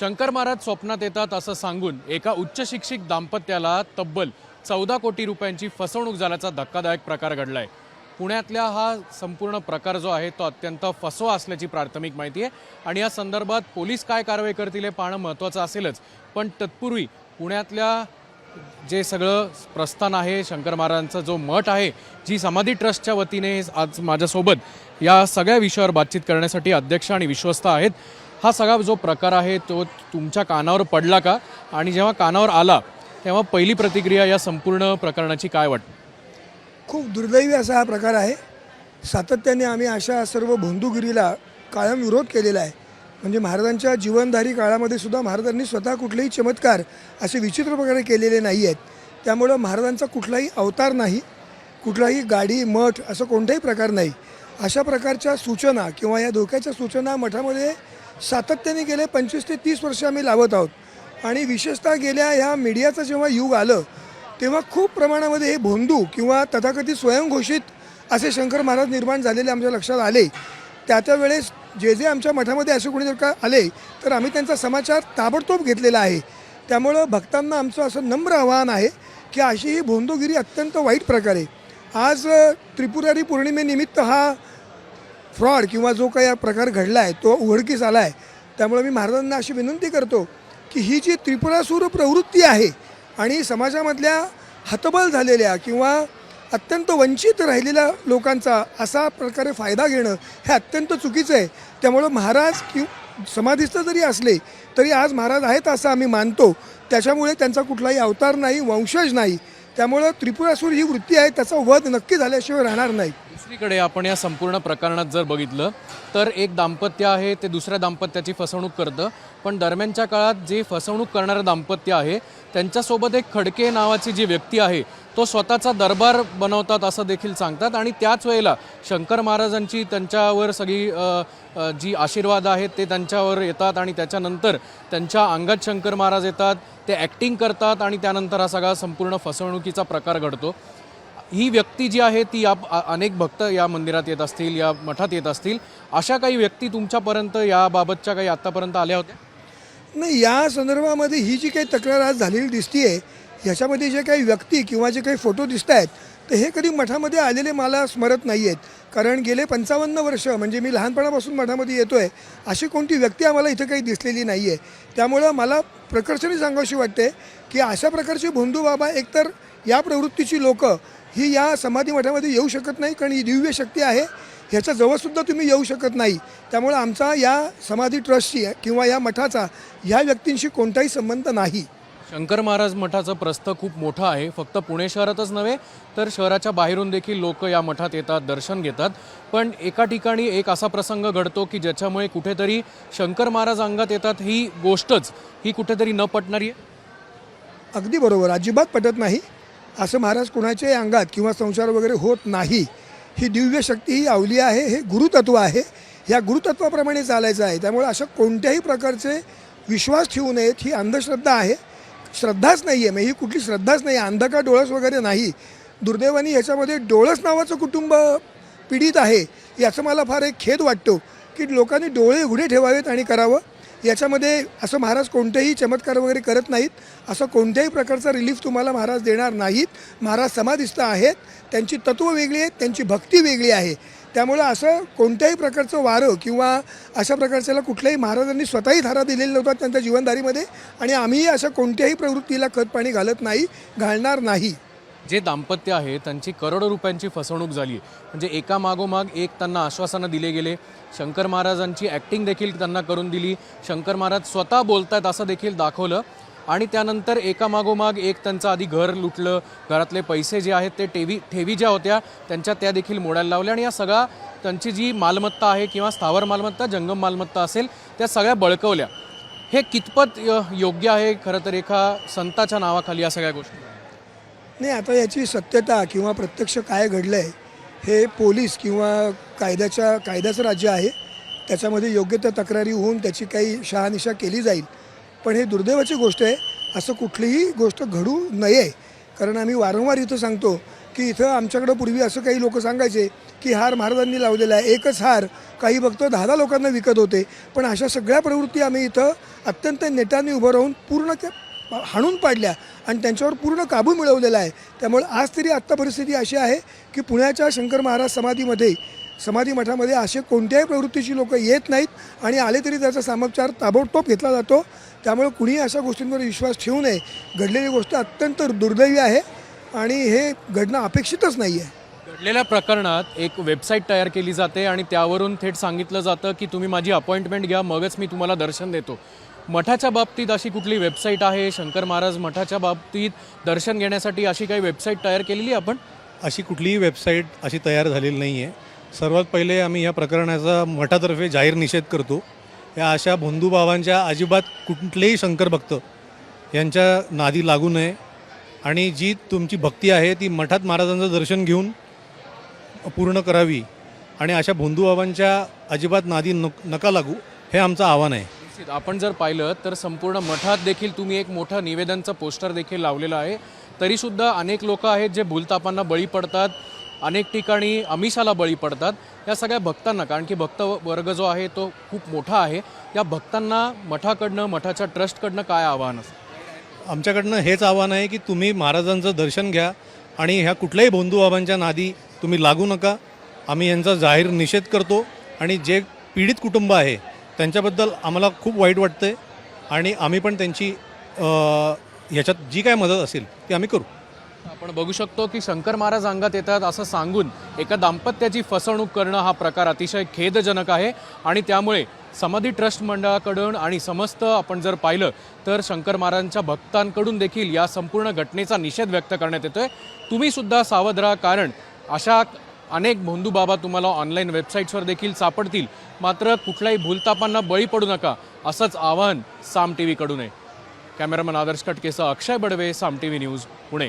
शंकर महाराज स्वप्नात येतात असं सांगून एका उच्च शिक्षित दाम्पत्याला तब्बल चौदा कोटी रुपयांची फसवणूक झाल्याचा धक्कादायक प्रकार घडलाय. पुण्यातल्या हा संपूर्ण प्रकार जो आहे तो अत्यंत फसवा असल्याची प्राथमिक माहिती आहे. आणि या संदर्भात पोलीस काय कारवाई करतील हे पाहणं महत्त्वाचं असेलच. पण तत्पूर्वी पुण्यातल्या जे सगळं प्रस्थान आहे शंकर महाराजांचा जो मठ आहे जी समाधी ट्रस्टच्या वतीने आज माझ्यासोबत या सगळ्या विषयावर बातचीत करण्यासाठी अध्यक्ष आणि विश्वस्त आहेत. हा सगळा जो प्रकार आहे तो तुमच्या कानावर पडला का? आणि जेव्हा कानावर आला तेव्हा पहिली प्रतिक्रिया या संपूर्ण प्रकरणाची काय वाटते? खूप दुर्दैवी असा हा प्रकार आहे. सातत्याने आम्ही अशा सर्व भोंदूगिरीला कायम विरोध केलेला आहे. म्हणजे महाराजांच्या जीवनधारी काळामध्ये सुद्धा महाराजांनी स्वतः कुठलेही चमत्कार असे विचित्र प्रकारे केलेले नाही आहेत. त्यामुळं महाराजांचा कुठलाही अवतार नाही कुठलाही गाडी मठ असं कोणताही प्रकार नाही. अशा प्रकारच्या सूचना किंवा या धोक्याच्या सूचना मठामध्ये सातत्याने गेले पंचवीस ते तीस वर्ष आम्ही लावत आहोत. आणि विशेषतः गेल्या ह्या मीडियाचं जेव्हा युग आलं तेव्हा खूप प्रमाणामध्ये हे भोंदू किंवा तथाकथित स्वयंघोषित असे शंकर महाराज निर्माण झालेले आमच्या लक्षात आले. त्या त्या वेळेस जे जे आमच्या मठामध्ये असे कोणी जर का आले तर आम्ही त्यांचा समाचार ताबडतोब घेतलेला आहे. त्यामुळं भक्तांना आमचं असं नम्र आवाहन आहे की अशी ही भोंदूगिरी अत्यंत वाईट प्रकारे. आज त्रिपुरारी पौर्णिमेनिमित्त हा फ्रॉड किंवा जो काही प्रकार घडला आहे तो उघडकीस आला आहे त्यामुळे मी महाराजांना अशी विनंती करतो की ही जी त्रिपुरासूर प्रवृत्ती आहे आणि समाजामधल्या हतबल झालेल्या किंवा अत्यंत वंचित राहिलेल्या लोकांचा असा प्रकारे फायदा घेणं हे अत्यंत चुकीचं आहे. त्यामुळं महाराज कि समाधिस्थ जरी असले तरी आज महाराज आहेत असं आम्ही मानतो. त्याच्यामुळे त्यांचा कुठलाही अवतार नाही वंशज नाही. त्यामुळं त्रिपुरासूर ही वृत्ती आहे त्याचा वध नक्की झाल्याशिवाय राहणार नाही. दुसरीकडे आपण या संपूर्ण प्रकरणात जर बघितलं तर एक दाम्पत्य आहे ते दुसऱ्या दाम्पत्याची फसवणूक करतं. पण दरम्यानच्या काळात जे फसवणूक करणारं दाम्पत्य आहे त्यांच्यासोबत एक खडके नावाची जी व्यक्ती आहे तो स्वतःचा दरबार बनवतात असं देखील सांगतात. आणि त्याच वेळेला शंकर महाराजांची त्यांच्यावर सगळी जी आशीर्वाद आहेत ते त्यांच्यावर येतात आणि त्याच्यानंतर त्यांच्या अंगात शंकर महाराज येतात ते ॲक्टिंग करतात आणि त्यानंतर हा सगळा संपूर्ण फसवणुकीचा प्रकार घडतो. ही व्यक्ती जी आहे ती या अनेक भक्त या मंदिरात येत असतील या मठात येत असतील. अशा काही व्यक्ती तुमच्यापर्यंत याबाबतच्या काही आत्तापर्यंत आल्या होत्या? नाही या संदर्भामध्ये ही जी काही तक्रार आज झालेली दिसतीये ह्याच्यामध्ये जे काही व्यक्ती किंवा जे काही फोटो दिसत आहेत तर हे कधी मठामध्ये आलेले मला स्मरत नाही आहेत कारण गेले पंचावन्न वर्ष म्हणजे मी लहानपणापासून मठामध्ये येतो आहे अशी कोणती व्यक्ती आम्हाला इथं काही दिसलेली नाही आहे त्यामुळं मला प्रकर्षाने सांगावशी वाटते की अशा प्रकारची भोंदू बाबा एकतर या प्रवृत्तीची लोकं ही या समाधी मठामध्ये येऊ शकत नाही कारण ही दिव्य शक्ती आहे. ह्याच्या जवळसुद्धा तुम्ही येऊ शकत नाही. त्यामुळे आमचा या समाधी ट्रस्टशी किंवा या मठाचा ह्या व्यक्तींशी कोणताही संबंध नाही. शंकर महाराज मठाचं प्रस्थ खूप मोठं आहे. फक्त पुणे शहरातच नव्हे तर शहराच्या बाहेरून देखील लोक या मठात येतात दर्शन घेतात. पण एका ठिकाणी एक असा प्रसंग घडतो की ज्याच्यामुळे कुठेतरी शंकर महाराज अंगात येतात ही गोष्टच. ही कुठेतरी न पटणारी आहे? अगदी बरोबर. अजिबात पटत नाही. असं महाराज कुणाच्याही अंगात किंवा संसार वगैरे होत नाही. ही दिव्य शक्ती ही आवली आहे हे गुरुतत्व आहे. या गुरुतत्वाप्रमाणे चालायचं आहे. त्यामुळे अशा कोणत्याही प्रकारचे विश्वास ठेवू नयेत ही अंधश्रद्धा आहे. श्रद्धाच नाही आहे म्हणजे ही कुठली श्रद्धाच नाही आहे अंधका डोळस वगैरे नाही. दुर्दैवाने याच्यामध्ये डोळस नावाचं कुटुंब पीडित आहे याचं मला फार एक खेद वाटतो की लोकांनी डोळे उघडे ठेवावेत आणि करावं. याच्यामध्ये असं महाराज कोणतेही चमत्कार वगैरे करत नाहीत असं कोणत्याही प्रकारचा रिलीफ तुम्हाला महाराज देणार नाहीत. महाराज समाधिस्थ आहेत त्यांची तत्त्व वेगळी आहेत त्यांची भक्ती वेगळी आहे. त्यामुळं असं कोणत्याही प्रकारचं वारं किंवा अशा प्रकारच्याला कुठल्याही महाराजांनी स्वतःही धारा दिलेल्या नव्हत्या त्यांच्या जीवनधारीमध्ये आणि आम्हीही अशा कोणत्याही प्रवृत्तीला खत पाणी घालत नाही घालणार नाही. जे दाम्पत्य आहे त्यांची करोडो रुपयांची फसवणूक झाली म्हणजे एका मागोमाग एक त्यांना आश्वासनं दिले गेले. शंकर महाराजांची ॲक्टिंग देखील त्यांना करून दिली. शंकर महाराज स्वतः बोलतायत असं देखील दाखवलं. आणि त्यानंतर एका मागोमाग एक त्यांचं आधी घर लुटलं. घरातले पैसे जे आहेत ते ठेवी ठेवी ज्या होत्या त्यांच्या त्या देखील मोडायला लावल्या. आणि या सगळा त्यांची जी मालमत्ता आहे किंवा स्थावर मालमत्ता जंगम मालमत्ता असेल त्या सगळ्या बळकवल्या. हे कितपत योग्य आहे? खरं तर एका संताच्या नावाखाली या सगळ्या गोष्टी. नाही आता याची सत्यता किंवा प्रत्यक्ष काय घडलं आहे हे पोलीस किंवा कायद्याच्या कायद्याचं राज्य आहे. त्याच्यामध्ये योग्य त्या तक्रारी होऊन त्याची काही शहानिशा केली जाईल. पण हे दुर्दैवाची गोष्ट आहे. असं कुठलीही गोष्ट घडू नये. कारण आम्ही वारंवार इथं सांगतो की इथं आमच्याकडं पूर्वी असं काही लोक सांगायचे की हार महाराजांनी लावलेला आहे. एकच हार. काही भक्त दहा दहा लोकांना विकत होते. पण अशा सगळ्या प्रवृत्ती आम्ही इथं अत्यंत नेटाने उभं राहून पूर्ण हाणून पाडल्या आणि त्यांच्यावर पूर्ण काबू मिळवलेला आहे. त्यामुळे आज तरी आत्ता परिस्थिती अशी आहे की पुण्याच्या शंकर महाराज समाधीमध्ये समाधी मठामध्ये असे कोणत्याही प्रवृत्तीची लोक येत नाहीत आणि आले तरी त्याचा समाचार ताबडतोब घेतला जातो. त्यामुळे कुणीही अशा गोष्टींवर विश्वास ठेवू नये. घडलेली गोष्ट अत्यंत दुर्दैवी आहे आणि हे घडणं अपेक्षितच नाही आहे घडलेल्या प्रकरणात एक वेबसाईट तयार केली जाते आणि त्यावरून थेट सांगितलं जातं की तुम्ही माझी अपॉइंटमेंट घ्या मगच मी तुम्हाला दर्शन देतो. मठाच्या बाबतीत अशी कुठली वेबसाईट आहे? शंकर महाराज मठाच्या बाबतीत दर्शन घेण्यासाठी अशी काही वेबसाईट तयार केलेली आपण? अशी कुठलीही वेबसाईट अशी तयार झालेली नाही आहे सर्वात पहिले आम्ही या प्रकरणाचा मठातर्फे जाहीर निषेध करतो. या अशा भोंदूबाबांच्या अजिबात कुठलेही शंकर भक्त यांच्या नादी लागू नये. आणि जी तुमची भक्ती आहे ती मठात महाराजांचं दर्शन घेऊन पूर्ण करावी. आणि अशा भोंदूबाबांच्या अजिबात नादी नक नका लागू. हे आमचं आव्हान आहे. निश्चित आपण जर पाहिलं तर संपूर्ण मठात देखील तुम्ही एक मोठं निवेदनचं पोस्टर देखील लावलेलं आहे. तरीसुद्धा अनेक लोक आहेत जे भूलतापांना बळी पडतात अनेक ठिकाणी अमिषाला बळी पडतात. या सगळ्या भक्तांना कारण की भक्त वर्ग जो आहे तो खूप मोठा आहे या भक्तांना मठाकडनं मठाच्या ट्रस्टकडनं काय आव्हान असतं? आमच्याकडनं हेच आव्हान आहे की तुम्ही महाराजांचं दर्शन घ्या आणि ह्या कुठल्याही भोंदूबाबांच्या नादी तुम्ही लागू नका. आम्ही यांचा जाहीर निषेध करतो आणि जे पीडित कुटुंब आहे त्यांच्याबद्दल आम्हाला खूप वाईट वाटतं आहे आणि आम्ही पण त्यांची ह्याच्यात जी काय मदत असेल ती आम्ही करू. आपण बघू शकतो की शंकर महाराज अंगात येतात असं सांगून एका दाम्पत्याची फसवणूक करणं हा प्रकार अतिशय खेदजनक आहे आणि त्यामुळे समाधी ट्रस्ट मंडळाकडून आणि समस्त आपण जर पाहिलं तर शंकर महाराजांच्या भक्तांकडून देखील या संपूर्ण घटनेचा निषेध व्यक्त करण्यात येतोय. तुम्ही सुद्धा सावध राहा कारण अशा अनेक भोंदू बाबा तुम्हाला ऑनलाईन वेबसाईट्सवर देखील सापडतील. मात्र कुठल्याही भूलतापांना बळी पडू नका असंच आवाहन साम टी व्हीकडून आहे. Cameraman Adarsh कटकेसह Akshay Badve Saam T V news Pune.